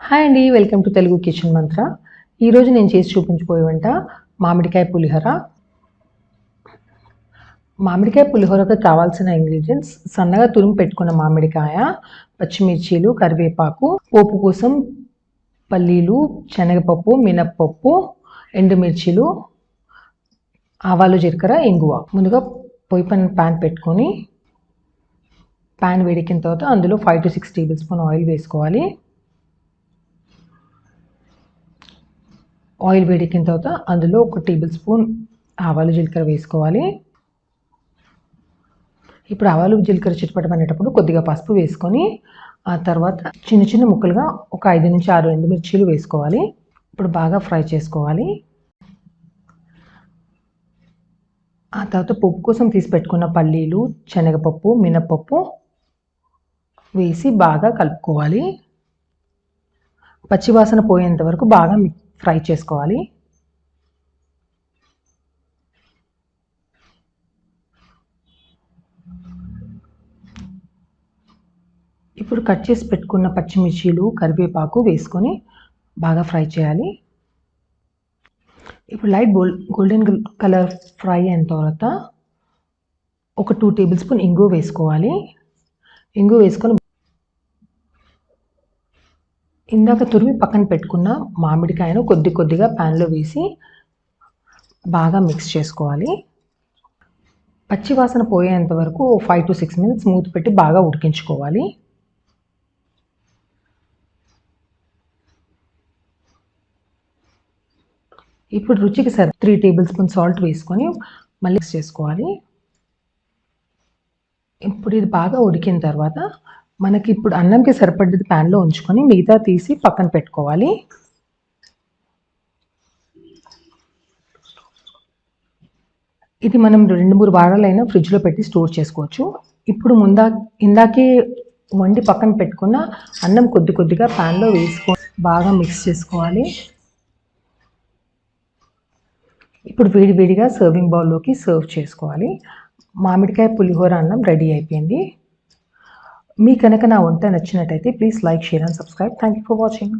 Hi అండి welcome to Telugu kitchen మంత్ర. ఈరోజు నేను చేసి చూపించబోయే వంట మామిడికాయ పులిహోర. మామిడికాయ పులిహోరకు కావాల్సిన ఇంగ్రీడియంట్స్ సన్నగా తురుము పెట్టుకున్న మామిడికాయ పచ్చిమిర్చీలు కరివేపాకు పోపు కోసం పల్లీలు శనగపప్పు మినప్పప్పు ఎండుమిర్చీలు ఆవాలు జీలకర్ర ఇంగువ. ముందుగా పొయ్యి పని ప్యాన్ పెట్టుకొని ప్యాన్ వేడికిన తర్వాత అందులో five to six table spoon oil వేసుకోవాలి. ఆయిల్ వేడెక్కిన తర్వాత అందులో ఒక టేబుల్ స్పూన్ ఆవాలు జీలకర్ర వేసుకోవాలి. ఇప్పుడు ఆవాలు జీలకర్ర చిటపటమనేటప్పుడు కొద్దిగా పసుపు వేసుకొని ఆ తర్వాత చిన్న చిన్న ముక్కలుగా ఒక ఐదు నుంచి ఆరు ఎండుమిర్చీలు వేసుకోవాలి. ఇప్పుడు బాగా ఫ్రై చేసుకోవాలి. ఆ తర్వాత పప్పు కోసం తీసి పెట్టుకున్న పల్లీలు శనగపప్పు మినపప్పు వేసి బాగా కలుపుకోవాలి. పచ్చివాసన పోయేంత వరకు బాగా ఫ్రై చేసుకోవాలి. ఇప్పుడు కట్ చేసి పెట్టుకున్న పచ్చిమిర్చీలు కరివేపాకు వేసుకొని బాగా ఫ్రై చేయాలి. ఇప్పుడు light gold golden colour fry అయిన తర్వాత ఒక టూ టేబుల్ స్పూన్ ఇంగు వేసుకోవాలి. ఇంగు వేసుకొని ఇందాక తురిమి పక్కన పెట్టుకున్న మామిడికాయను కొద్ది కొద్దిగా ప్యాన్లో వేసి బాగా మిక్స్ చేసుకోవాలి. పచ్చి వాసన పోయేంత వరకు ఫైవ్ టు సిక్స్ మినిట్స్ మూత పెట్టి బాగా ఉడికించుకోవాలి. ఇప్పుడు రుచికి సరి త్రీ టేబుల్ స్పూన్ సాల్ట్ వేసుకొని మళ్ళీ మిక్స్ చేసుకోవాలి. ఇప్పుడు ఇది బాగా ఉడికిన తర్వాత మనకి ఇప్పుడు అన్నంకి సరిపడ్డది ప్యాన్లో ఉంచుకొని మిగతా తీసి పక్కన పెట్టుకోవాలి. ఇది మనం రెండు మూడు వారాలైనా ఫ్రిడ్జ్లో పెట్టి స్టోర్ చేసుకోవచ్చు. ఇప్పుడు ముందా ఇందాకే వండి పక్కన పెట్టుకున్న అన్నం కొద్ది కొద్దిగా ప్యాన్లో వేసుకో బాగా మిక్స్ చేసుకోవాలి. ఇప్పుడు వేడివేడిగా సర్వింగ్ బౌల్లోకి సర్వ్ చేసుకోవాలి. మామిడికాయ పులిహోర అన్నం రెడీ అయిపోయింది. మీ కనుక నా వంట నచ్చినట్టయితే please like share and subscribe thank you for watching